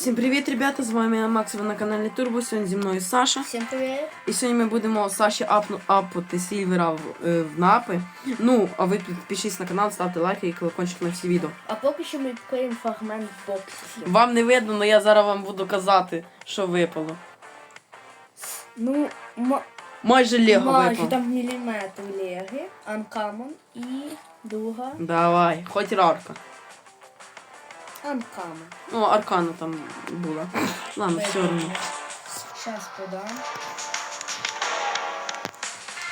Всім привіт, ребята! З вами я Макс, ви на каналі Турбо. Сьогодні зі мною Саша. Всем привет! І сьогодні ми будемо Саші апну, апати сільвера в, е, в напи. Ну, а ви підпишіться на канал, ставте лайки і колокольчик на всі відео. А поки що ми відкриємо фрагмент боксів. Вам не видно, але я зараз вам буду казати, що випало. Ну, ма- Майже Лего майже випало. там міліметр леги, анкамон і друга Давай, хоч рарка. Анкамон. Ну, аркана там була. Ладно, все одно. Зараз подам.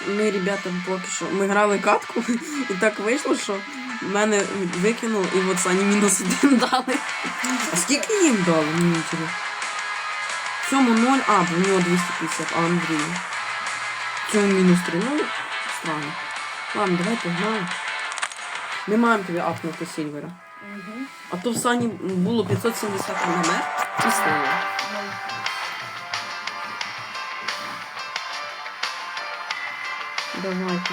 Ми, ребята, поки що. Ми грали катку, і так вийшло, що мене викинуло, і от Сані мінус один дали. А скільки їм дали? Мені інтересно. Цьому 0, а, бо в нього 250, а Андрію. Цьому мінус 3. Ну, странно. Ладно, давай погнали. Ми маємо тобі апнути Сільвера. Угу. А то в Сані було 570 мм і стало. Давайте.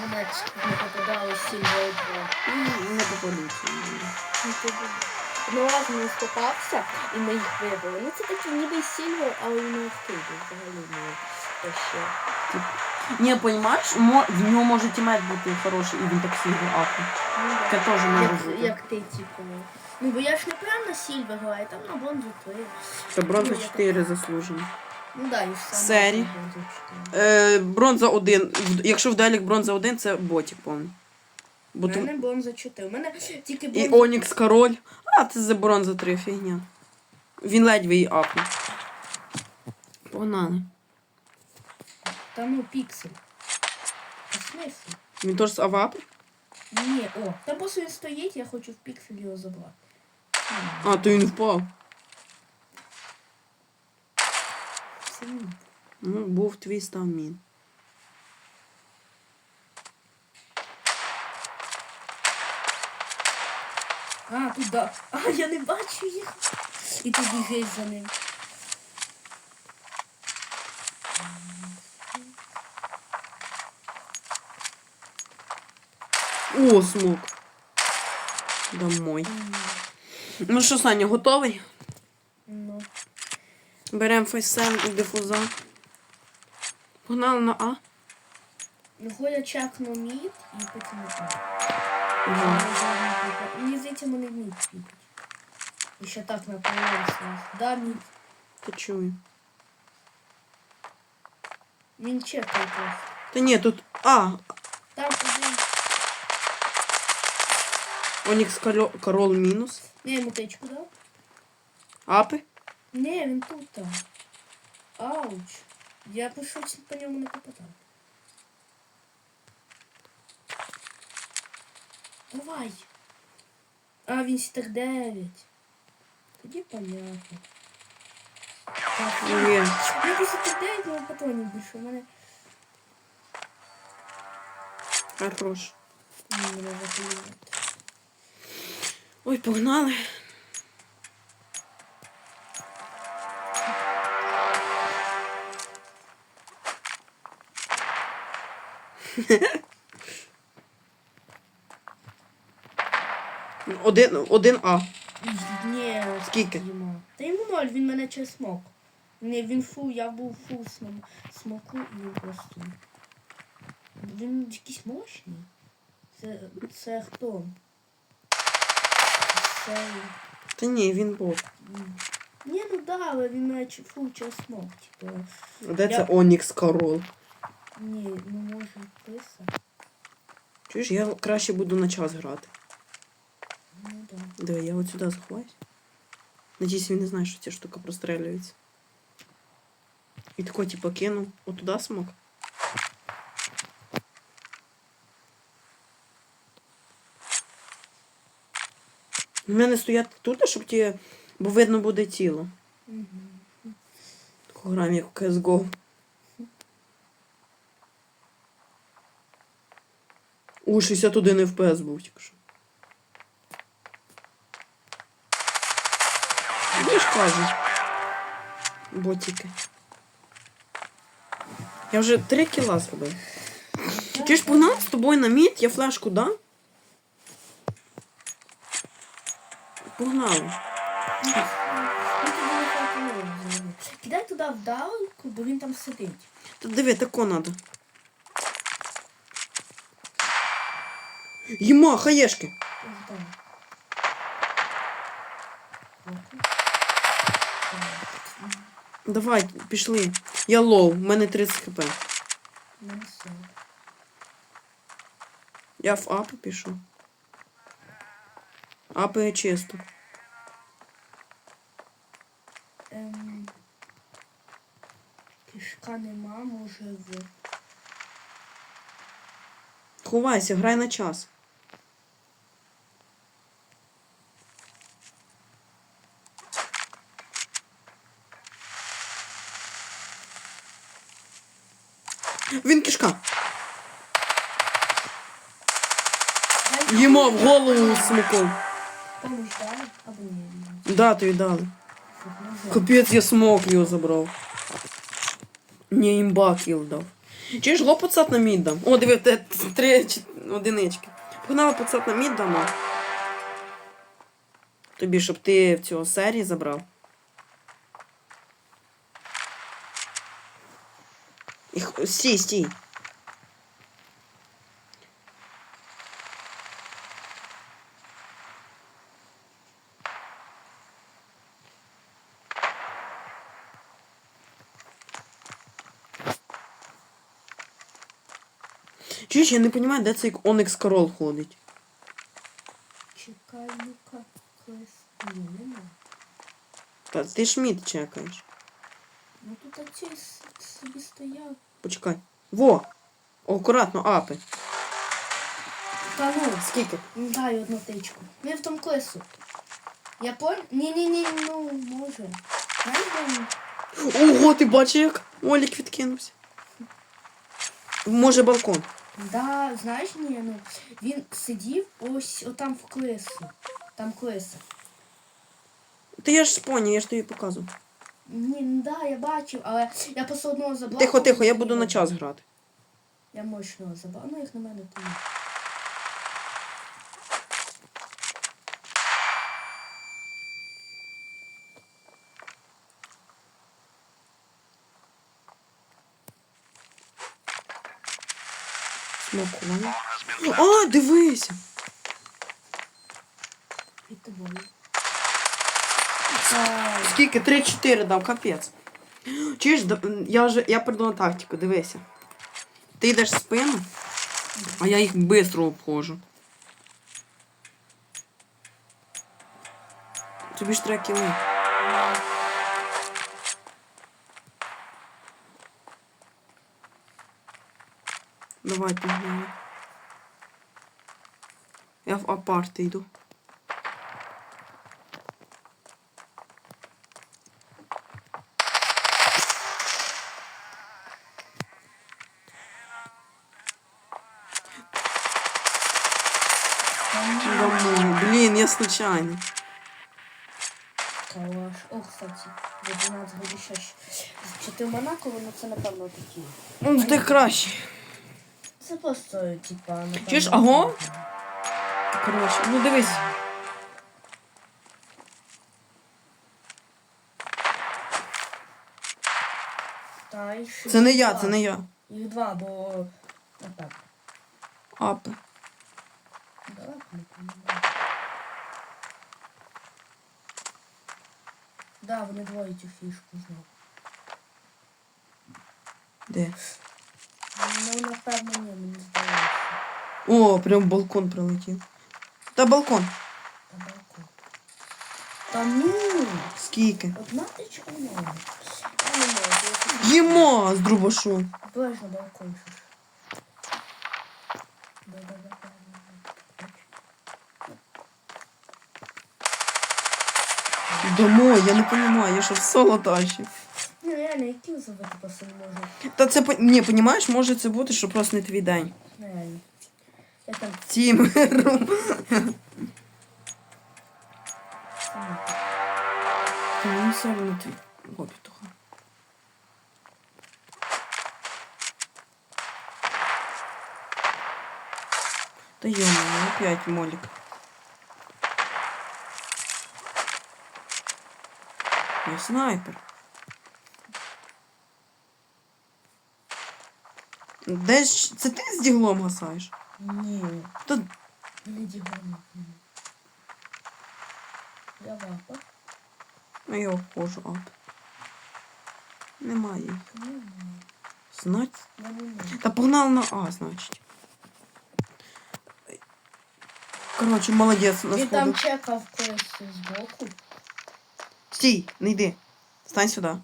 Монетки не попадали сильно Ну, Не попадуться. Ну раз він спопався і ми їх вибрали. Ну це такі ніби сильвер, але він не активний взагалі не ще. Не, понимаешь, в нього може тімейт бути хороший, і він так сильно апне. Ну, Це да. теж може як, бути. як ти, типу. Ну, бо я ж не прям на сильвер граю, там на бронзу 3. Це бронза Ну, 4 заслужено. Ну да, і саме Сері. бронзу 4. Е, бронза 1. Якщо в делік бронза 1, це ботик повний. Бо У тут... мене бронза 4. У мене тільки І бронза. Онікс король. А, це за бронза 3, фігня. Він ледве її апне. Погнали. Та ну піксель. А смисл? Він теж з авап? Ні, о, там просто він стоїть, я хочу в піксель його забрати. А, то він впав. Все. Ну, був твій став мін. А, тут да. А, я не бачу їх. І ти бігаєш за ним. О, смок. Домой. Ну що, Саня, готовий? Ну. Беремо фейсем і дифуза. Погнали на А. Я чекну мід і потім А. Ага. Мені здається, мене мід підуть. І ще так на поверхні. Да, мід. Та чую. Він чекає просто. Та ні, тут. А, Там один. Онікс Кольо- корол мінус. Не, йому тичку дав? Апи. Не, він тут там. Ауч. Я пишу, що по ньому не попадав. Давай. А, він сітер 9. Тоді понятно. Так, я... Ні. Я просто сітер 9, але патронів більше. У мене... Хорош. Ні, мене запалювати. Ой, погнали. Один, один А. Ні, Скільки? йому. Та йому ноль, він мене через смок. Ні, він фу, я був фу см- смоку і він просто. Він якийсь мощний. Це, це хто? Це... Та ні, він бот. м. Ні, ну да, але він мене чи- фу через смок, типу. Де Я- це Онікс Корол? Ні, ну може писа. Чуєш, я краще буду на час грати. Ну да. Диви, я от сюди заховаюсь. Надіюсь, він не знає, що ця штука прострелюється. І тако, типу, кинув. Отуда смок. У мене стоять тут, щоб ті. Бо видно буде тіло. Угу. Таку грам, як у CSGO. У 61 FPS був тільки що. Я ж кажу. Ботики. Я вже 3 кіла зробив. Чи ж погнав з тобою на мід, я флешку дам? Погнали. Кидай туди вдалку, бо він там сидить. Та диви, тако надо. Єма, хаєшки. Давай, пішли. Я лоу, в мене 30 хп. Я в апи пішу. Апи чисто. Ем... Кишка нема, може в... Ховайся, грай на час. Він кишка. Їмо в голову смоком. Помощь дали? Або ні. Да, тобі дали. Капець, я смок його забрав. Ні, імба кіл дав. Ж го пацат на мід дам? О, диви, те три чи- одинички. Погнала пацат на мід дамо. Тобі, щоб ти в цього серії забрав. І х- Стій, стій. Чуєш, я не розумію, де цей Оникс Корол ходить. Чекай, ну-ка. Ні, нема. Та ти ж мід чекаєш. Ну тут оці с- собі стояв. Почекай. Во! Акуратно, апи. Та ну, Скільки? дай одну тичку. Він в тому клесу. Я пон... Ні-ні-ні, ну, може. Де він? Ого, ти бачиш, як Олік відкинувся. Може балкон. Да, знаєш, ні, ну, він сидів ось отам в клесу. Там клеса. Ти я ж споні, я ж тобі показував. Ні, ну да, я бачив, але я просто одного забрав. Тихо, тихо, я буду на час грати. Я мощного забрав, ну як на мене то ні. Смакує. А, дивися. Під тобою. Скільки? 3-4 дав, капець. Чуєш, да- я вже я придумав тактику, дивися. Ти йдеш в спину, а я їх швидко обходжу. Тобі ж треба кіли. Давай погнали. Я в апарти йду. Блін, я случайно. Калаш. О, кстати, до 12 годин ще. Чи ти в Монако, воно це напевно такі. Ну, ти краще. Це просто, типа, напевно. Чуєш, аго? Коротше, ну дивись. Та ще Це не їх я, два. це не я. Їх два, бо... Отак. Апи. Давай, не поміняємо. Да, вони двоє цю фішку знову. Де? Ну, напевно, ні, мені здається. О, прям балкон прилетів. Та балкон. Та балкон. Та ну! Скільки? Одна не не я тут Їмо з друбашу. Обережно балкон. Домой, я не розумію, я що в соло тащу. Ні, реально, я кіл забити просто не можу. Та це, ні, понімаєш, може це бути, що просто не твій день. Реально. Сама. Та ну одно твій. О, петуха. Та йома, опять молік. Я снайпер. Де ж це ти з діглом гасаєш? Ні, То не дігони. Я вапа. ну, я обходжу ап. Немає їх. Немає. Знать. Я не можу. Та погнали на А, значить. Коротше, молодець, на Він там чекав когось збоку. Стій, не йди. Стань сюди.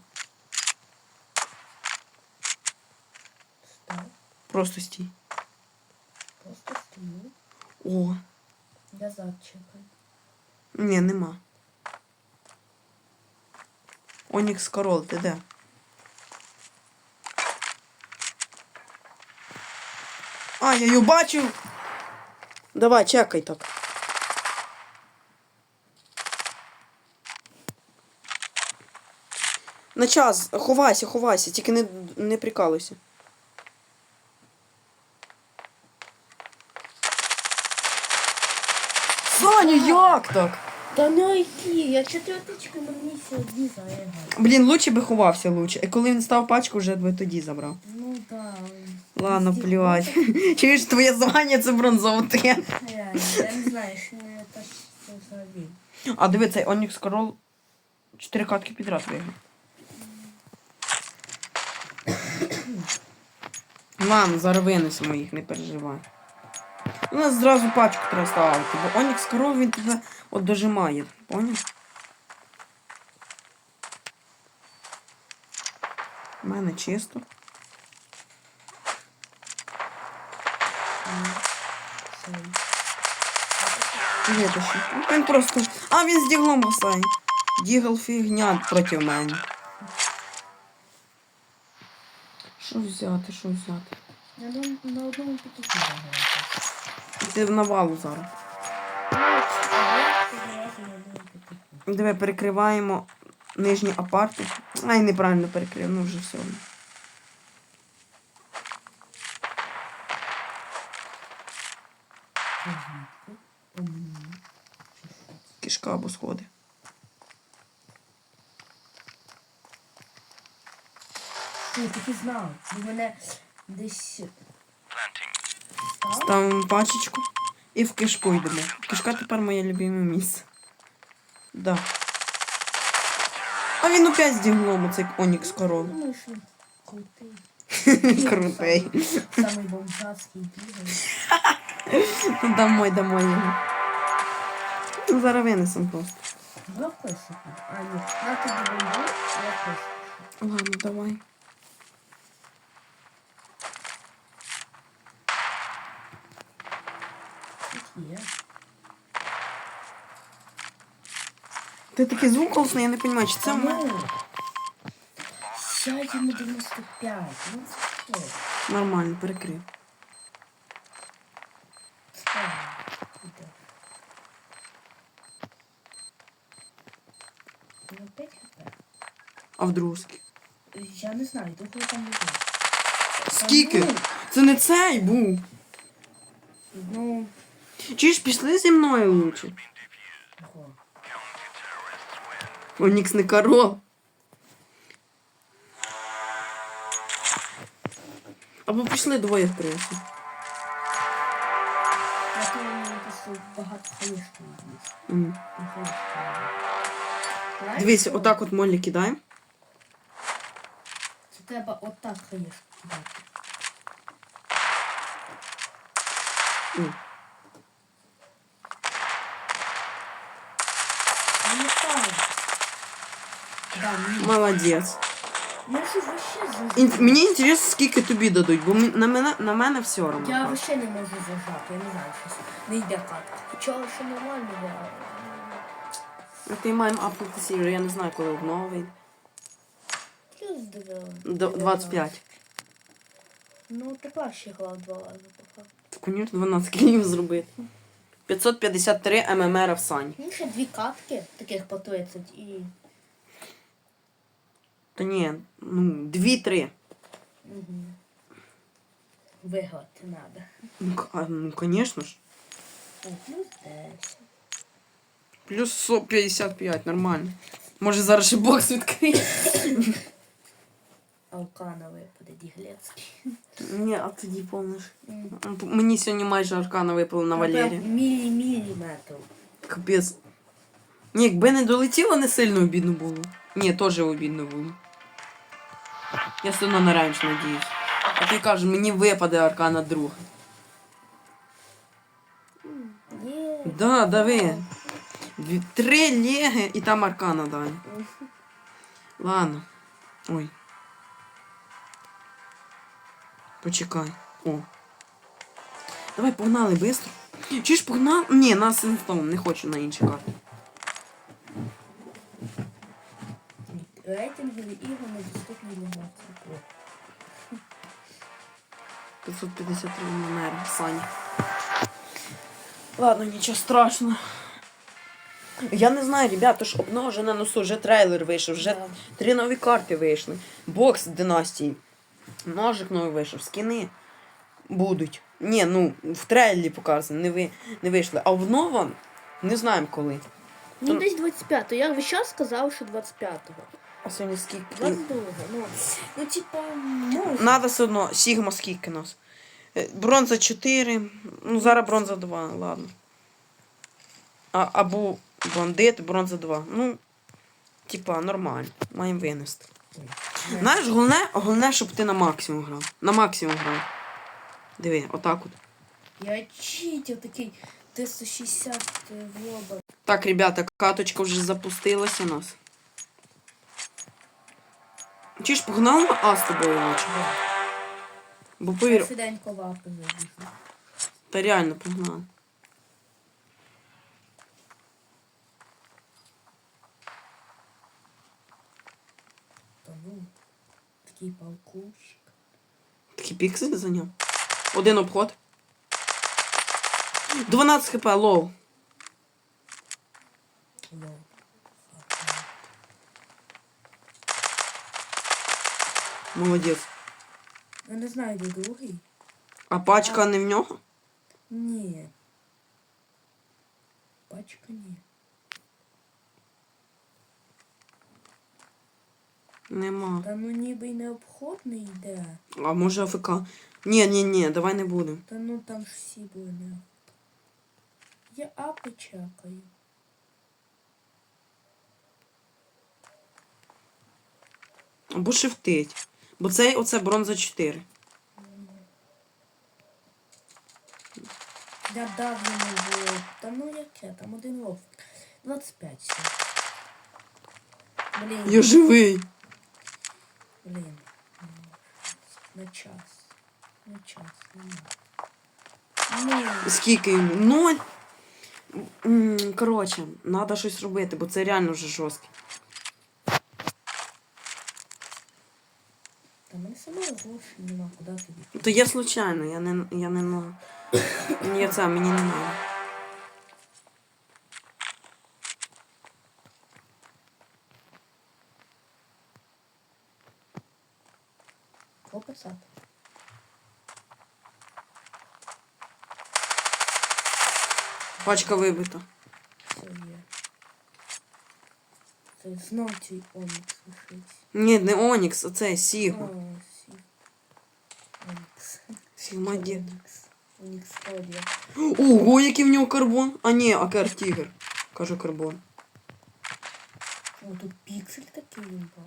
Став. Просто стій. О, Я зад чекаю. ні, нема. Онікс Корол, ти де? А, я її бачу. Давай, чекай так. На час, ховайся, ховайся, тільки не, не прикалуйся. Саня, як так? Та ну які, я четвертичку мені сьогодні заіграю. Блін, лучше би ховався лучше. І коли він став пачку, вже би тоді забрав. Ну да. Ладно, плювать. Чуєш, твоє звання це бронзове. Реально, я не знаю, що не так це взагалі. А диви, цей Онікс Корол чотири катки підряд виграв. Ладно, зараз винесемо їх, не переживай. У нас зразу пачку треба ставити, бо Онікс Корол він тебе от дожимає, поняв? У мене чисто. Він просто. А, він з діглом гасає. Дігл фігня проти мене. Що взяти, що взяти? Я на, на одному потоку. Ти в навалу зараз. Диви, перекриваємо нижні апарти. Ай, неправильно перекрив, ну вже все. Кишка або сходи. Я так знав. Мене десь. Ставимо пачечку і в кишку йдемо. Кишка тепер моє любиме місце. Да. А він опять з діглом, оцей Онікс Корол. Думаю, що крутий. Самий бомжатський бігає. Домой, домой його. Ну, зараз винесемо просто. Записуй. А, ні. На тобі бомбу, я пишу. Ладно, давай. Є. Ти такий звук голосний, я не розумію, чи це в мене? Сядь йому 95. Ну, це що? Нормально, перекрив. Ставимо. Іде. Ну, 5 хп. А в другу скільки? Я не знаю, до кого там буде. Скільки? ну. Це не цей був. Ну, Чи ж пішли зі мною лучше? Онікс не корол. Або пішли двоє в принципі. Знаєш, Дивіться, отак от молі кидаємо. Це треба отак хаєшки кидати. М. А не так. Да, ні. Молодець. Я ж вообще Ін-. Мені інтересно, скільки тобі дадуть, бо ми- на мене, на мене все Я одно. вообще не можу зажати, я не знаю, щось не йде катка. Хоча що нормально, я... А ти маємо апнути сіру, я не знаю, коли обновий. Плюс дивила. Д- 25. Ну, тепер ще грав два рази пока. Так, конечно, 12 кілів зробити. 553 ММР в Сань. Ну, ще дві катки, таких по 30 і... Та ні, ну, 2-3. Угу. Виграти треба. Ну, к- а, ну, конечно ж. О, плюс 10. Плюс 155, нормально. Може зараз ще бокс відкриє. Алкана випаде Діглецький. Ні, а тоді помниш. Мені сьогодні майже аркана випали на Валері. Мілі-міліметр. Капець. Ні, якби не долетіло, не сильно обідно було. Ні, теж обідно було. Я все одно на ревенш надіюсь. А ти кажеш, мені випаде аркана друга. Да, дави. Дві, три леги і там аркана далі. Ладно. Ой. Почекай. О. Давай погнали быстро. Чи ж погнали? Ні, нас інстом, не хочу на інші карти. Рейтингові ігри недоступні для гравців. 553 номер, Саня. Ладно, нічого страшного. Я не знаю, ребята, ж вже на носу, вже трейлер вийшов, вже Да. три нові карти вийшли. Бокс династії. Ножик новий вийшов, скини будуть. Ні, ну, в трейлері показано, не, ви, не вийшли. А обнова не знаємо коли. Ну, десь 25-го. Я весь час сказав, що 25-го. А сьогодні скільки? 22-го. Ну, ну типа, може. Надо все одно, Сігма скільки нас. Е, Бронза 4, ну зараз бронза 2, ладно. А, або бандит, бронза 2. Ну, типа, нормально. Маємо винести. Знаєш, головне, головне, щоб ти на максимум грав. На максимум грав. Диви, отак от. Я читів такий 360 в лоба. Так, ребята, каточка вже запустилася у нас. Чи ж погнали на А з тобою ночі? Бо повір, Швиденько вапи забігли. та реально погнали. Та ну, такий палкущик. Такі пікселі за нього. Один обход. 12 хп, лоу. Ло. Молодець. Я не знаю, де другий. А пачка не в нього? Ні. Пачка ні. Нема. Та ну ніби й не обход не йде. А може АФК? Ні, ні, ні, давай не будемо. Та ну там ж всі були не. Я апи чекаю. Або шифтить. Бо цей оце бронза 4. Я дав йому в... Та ну яке, там один лов. 25 все. Блін, Я живий. блін. На час. На час. Ну. Скільки йому? М, Коротше, треба щось робити, бо це реально вже жорстко. Та мене сама гроші нема, куди тобі. То я случайно, я не я не на. Ні, це мені не треба. Пописати. Пачка вибита. Все є. Це знов твій омікс лишився. Ні, не Онікс, а це Сігма. Онікс. Сігма дід. Онікс. Онікс Ого, який в нього карбон. А ні, Акер Тігр. Кажу карбон. О, тут піксель такий він був.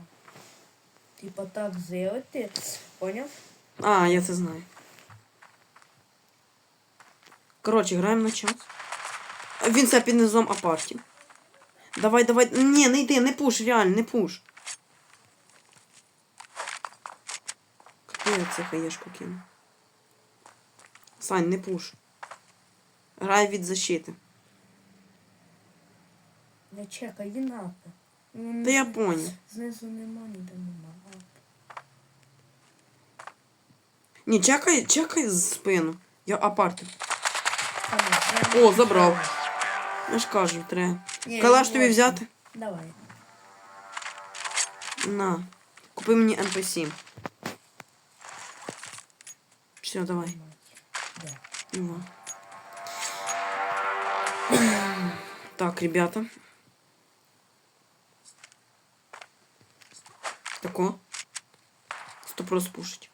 Типа так зелити. Поняв? А, я це знаю. Коротше, граємо на час. Він це під низом апарті. Давай, давай. Ні, не йди, не пуш, реально, не пуш. Капець, це хаєшку кину. Сань, не пуш. Грай від защити. Не чекай, він апе. Ну, Та я понял. Знизу нема, ніде нема. Ні, чекай, чекай спину. Я апарти. Я- О, забрав. Я ж кажу, треба. Ні, Калаш тобі взяти? Давай. На. Купи мені НП7. Все, давай. Да. Ну. Так, ребята. Тако. Стоп розпушить.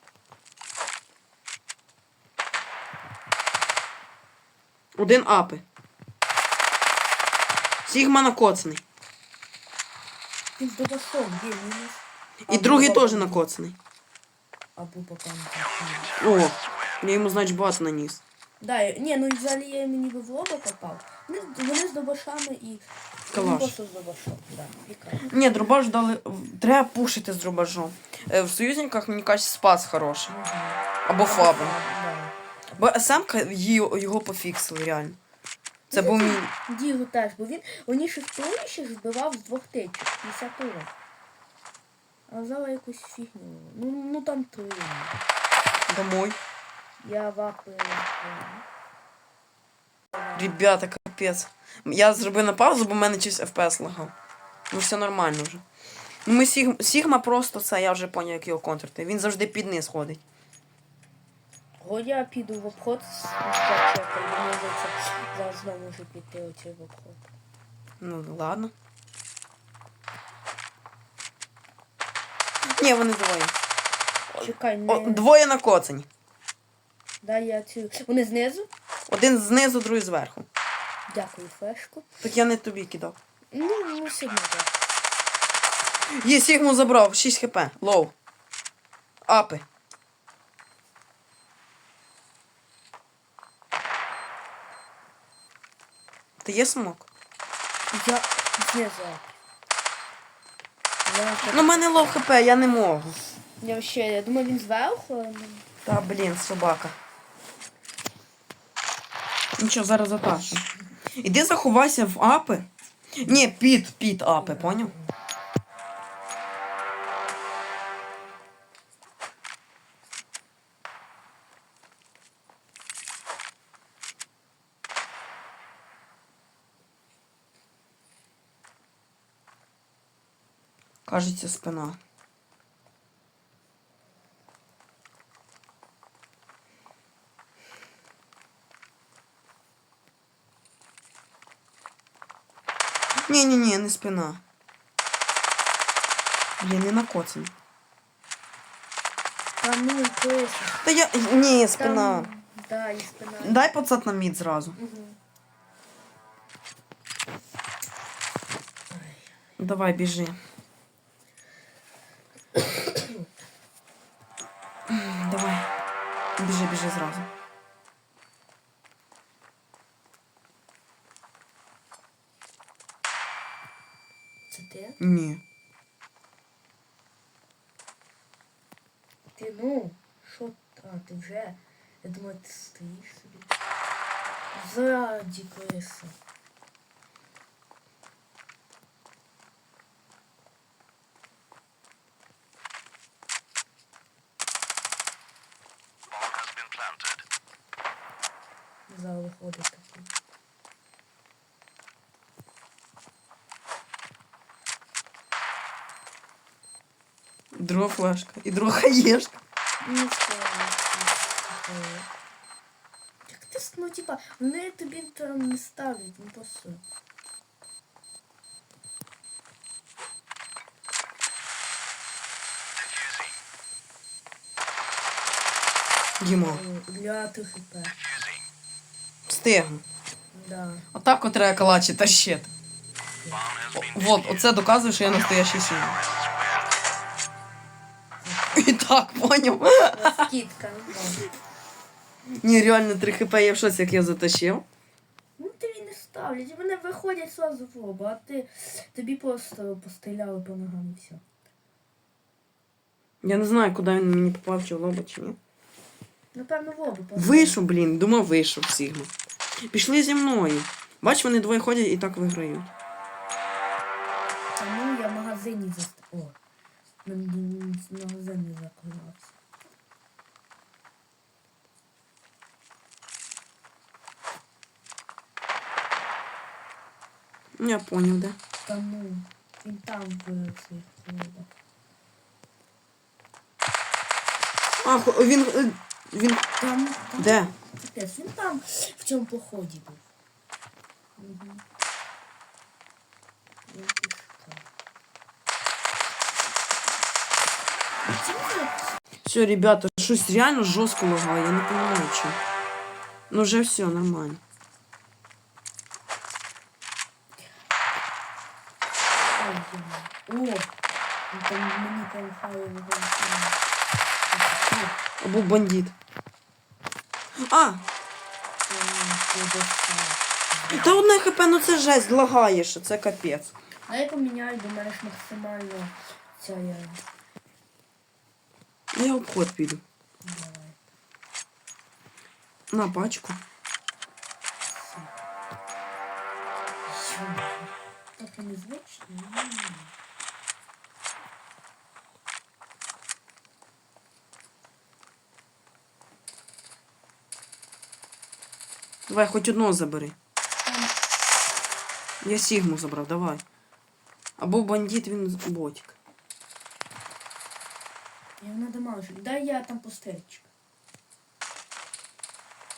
Один апи. Сігма накоцаний. Він добашом, є мінус. І другий теж накоцаний. Або попав на О, я йому, значить, багато наніс. Да, ні, ну і взагалі я йому ніби в лоба попав. Вони, вони з добашами і Калаш. Просто з добашом, да. Ні, дробаш дали. Треба пушити з дробажом. Е, В союзниках, мені кажуть, спас хороший. Або фабом. Бо СМ-ка її- його пофіксили, реально. Це був мій. Дігу теж, бо він раніше в теорії збивав з двох тичок, 50 урон. А зараз якусь фігню. Ну, ну там три. Домой. Я вапи. Ребята, капець. Я зробив на паузу, бо в мене щось FPS лагав. Ну все нормально вже. Ну ми Сігма просто це, я вже поняв, як його контрити. Він завжди під низ ходить. Го я піду в обход з зачекаю, бо мені здається, зараз знову може піти оцей в обход. Ну, ладно. Ні, вони двоє. Чекай, не... О, двоє накоцані. Дай я цю. Вони знизу? Один знизу, другий зверху. Дякую, флешку. Так я не тобі кидав. Ну, ну сильно так. Є, Сігму забрав, 6 хп. Лоу. Апи. Ти є смок? Я знизу. Я, Ну, в мене лов хп, я не можу. я вообще, я думаю, він зверху. Та блін, собака. Нічого, зараз заташу. Іди заховайся в апи. Ні, під, під апи, поняв? Кажеться, спина. Ні, ні, ні, не спина. Блін, не накоцаний. Та ну, пише. Та я. Ні, спина. Там, да, і спина. Дай пацат на мід зразу. Мгм. Давай, біжи. Це ти? Ні. Ти ну, що? А, ти вже. Я думаю, ти стоїш собі. Заді криса. Зараз виходить такий. Друга флешка. І друга хаєшка. Знаю. Як ти, ну, типа, вони тобі там не ставлять, ну просто. Дімо. Для ТХП. Встигну. Да. Отак от треба калачі тащити. Вот, оце доказує, що я настоящий сильний. Так, поняв. Скидка. да. Ні, реально 3 хп я в шоці, як я затащив. Ну тобі не ставлять, вони виходять сразу в лоб, а ти тобі просто постріляли по ногам і все. Я не знаю, куди він мені попав, чи в лоба, чи ні. Напевно, в лоб. Вийшов, блін, думав, вийшов Сігма. Пішли зі мною. Бач, вони двоє ходять і так виграють. А ну я в магазині заст... О. М, В магазині закривався. Я поняв, де. Та ну, він там в своїх клубах. А, хо- він. е, Він. Там, там Де? Капець, він там в цьому поході був. Угу. Я пішка. Все, ребята, щось реально жорстко лагає, я не понимаю, що. Ну вже все, нормально. О! Там мені файл. Або бандит. А! Та одне хп, ну це жесть, лагає, що це капець. А я поміняю, мене максимально ця я. Я в обход піду. Давай. На пачку. Йо. Так і незвично. М. Давай, хоч одного забери. Там Я Сігму забрав, давай. Або бандит, він ботик. На дамажу. Дай я там пустельчик.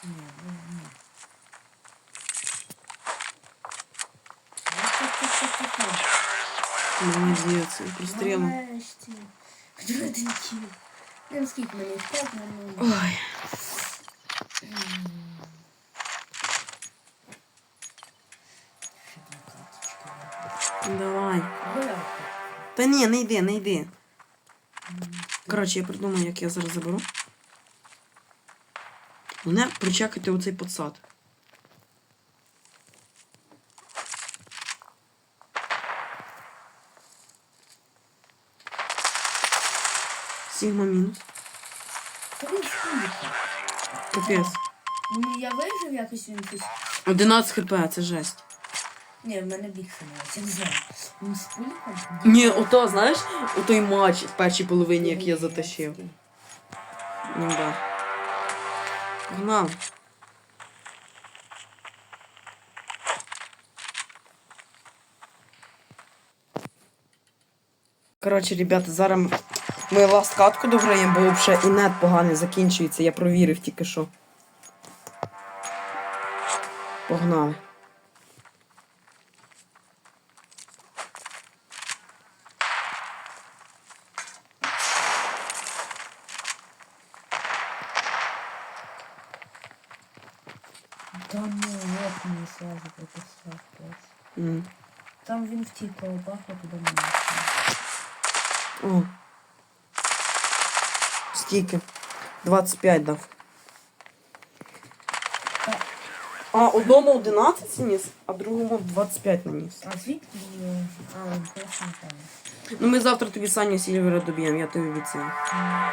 Ні, ні, ні. Молодець, пристрілом. Нарешті. Хоч один кіл. Не ну скільки мені впав, ну. Ой. Ще одна карточка. Давай. Гуляка. Та ні, не йди, не йди. Коротше, я придумаю, як я зараз заберу. Мене причекати оцей подсад. Сігма мінус. Капець. Ну я вижив якось він щось. 11 хп, це жесть. Ні, в мене більше не не знаю. Він з пуліком? Ні, ото, знаєш, у той матч в першій половині, як я затащив. Німба. Погнали. Коротше, ребята, зараз ми ласт катку дограємо, бо взагалі і нет поганий закінчується, я провірив тільки що. Погнали. Та ну, от мені сразу прописав пес. М. Там він втік колобаха туди мені. О. Скільки? 25 дав. Та- А, одному 11 наніс, а другому 25 наніс. А звідки? е, А, просто не пам'ятаю. Ну ми завтра тобі Саню Сільвера доб'ємо, я тобі обіцяю. Там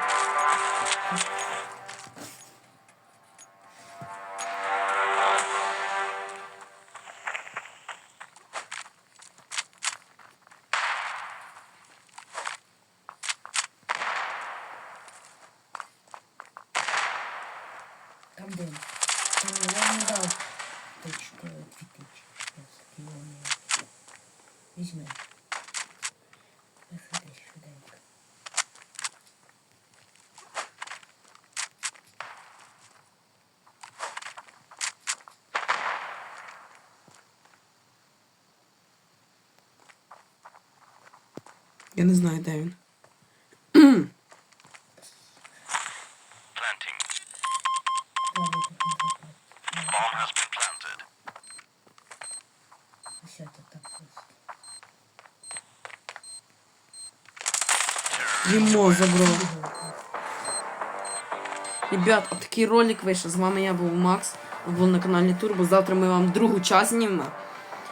Я не знаю, де він. Дімо забрав. Ребят, от такий ролик вийшов. З вами я був Макс. Ви були на каналі Турбо. Завтра ми вам другу часть знімемо.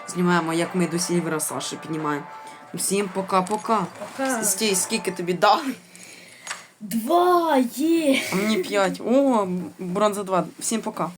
Знімаємо, як ми до Сільвера Саші піднімаємо. Всім пока-пока. Пока. Стій, скільки тобі дали? Два є! А мені п'ять. О, бронза два. Всім пока.